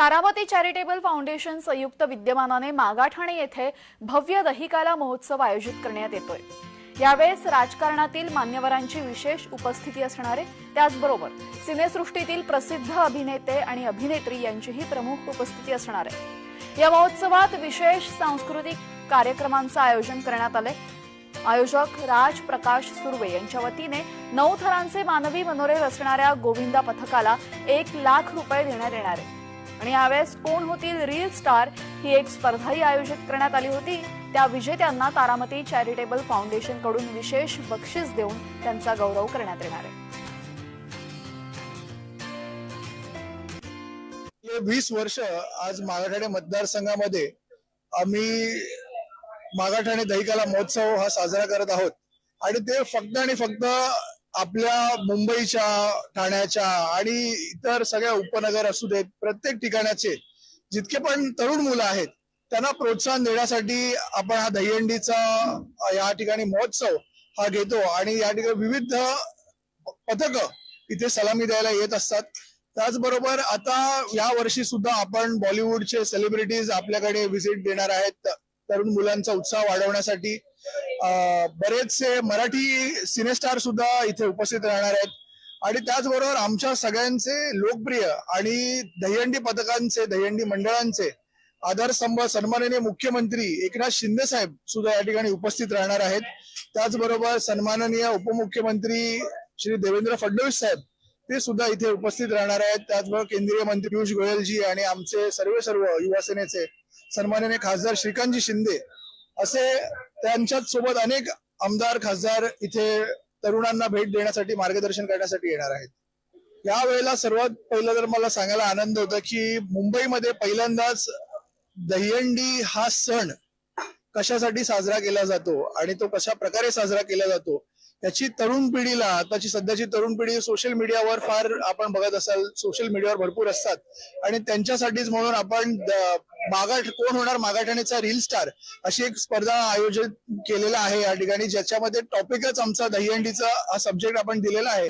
Taravati charitable foundation संयुक्त विद्यमानाने मागाठाणे येथे भव्य दहिकाला महोत्सव आयोजित करण्यात येतोय. यावेळेस राजकारणातील मान्यवरांची विशेष उपस्थिती असणारे त्याचबरोबर सिनेसृष्टीतील प्रसिद्ध अभिनेते आणि अभिनेत्री यांचीही प्रमुख उपस्थिती असणार. आहे या महोत्सवात विशेष सांस्कृतिक कार्यक्रमांचं आयोजन करण्यात आलंय आयोजक राज प्रकाश सुर्वे यांच्या वतीने नऊ थरांचे मानवी मनोरे रचणाऱ्या गोविंदा पथकाला एक लाख रुपये देण्यात येणार आहे. आणि यावेळेस कोण होतील रील स्टार ही एक स्पर्धाही आयोजित करण्यात आली होती. त्या विजेत्यांना तारामती चॅरिटेबल फाउंडेशनकडून विशेष बक्षीस देऊन त्यांचा गौरव करण्यात येणार आहे. वीस वर्ष आज मागाठाणे मतदारसंघामध्ये आम्ही मागाठाणे दहिकाला महोत्सव हा साजरा करत आहोत. आणि ते फक्त आणि फक्त आपल्या मुंबईच्या ठाण्याच्या आणि इतर सगळ्या उपनगर असू देत प्रत्येक ठिकाणाचे जितके पण तरुण मुलं आहेत त्यांना प्रोत्साहन देण्यासाठी आपण हा दहीहंडीचा या ठिकाणी महोत्सव हा घेतो आणि या ठिकाणी विविध पथक इथे सलामी द्यायला येत असतात. त्याचबरोबर आता या वर्षी सुद्धा आपण बॉलिवूडचे सेलिब्रिटीज आपल्याकडे व्हिजिट देणार आहेत. तरुण मुलांचा उत्साह वाढवण्यासाठी बरेचसे मराठी सिनेस्टार सुद्धा इथे उपस्थित राहणार आहेत. आणि त्याचबरोबर आमच्या सगळ्यांचे लोकप्रिय आणि दहीहंडी पथकांचे दहीहंडी मंडळांचे आधारस्तंभ सन्माननीय मुख्यमंत्री एकनाथ शिंदे साहेब सुद्धा या ठिकाणी उपस्थित राहणार आहेत. त्याचबरोबर सन्माननीय उपमुख्यमंत्री श्री देवेंद्र फडणवीस साहेब ते सुद्धा इथे उपस्थित राहणार आहेत. त्याचबरोबर केंद्रीय मंत्री पियुष गोयलजी आणि आमचे सर्व सर्व युवा सेनेचे सन्माननीय खासदार श्रीकांतजी शिंदे असे त्यांच्याच सोबत अनेक आमदार खासदार इथे तरुणांना भेट देण्यासाठी मार्गदर्शन करण्यासाठी येणार आहेत. या वेळेला सर्वात पहिलं तर मला सांगायला आनंद होता की मुंबईमध्ये पहिल्यांदाच दहीहंडी हा सण कशासाठी साजरा केला जातो आणि तो कशा प्रकारे साजरा केला जातो याची तरुण पिढीला आताची सध्याची तरुण पिढी सोशल मीडियावर फार आपण बघत असाल सोशल मीडियावर भरपूर असतात. आणि त्यांच्यासाठीच म्हणून आपण मागाठ कोण होणार? मागाठाण्याचा रील स्टार अशी एक स्पर्धा आयोजित केलेला आहे या ठिकाणी ज्याच्यामध्ये टॉपिकच आमचा दहीहंडीचा हा सब्जेक्ट आपण दिलेला आहे.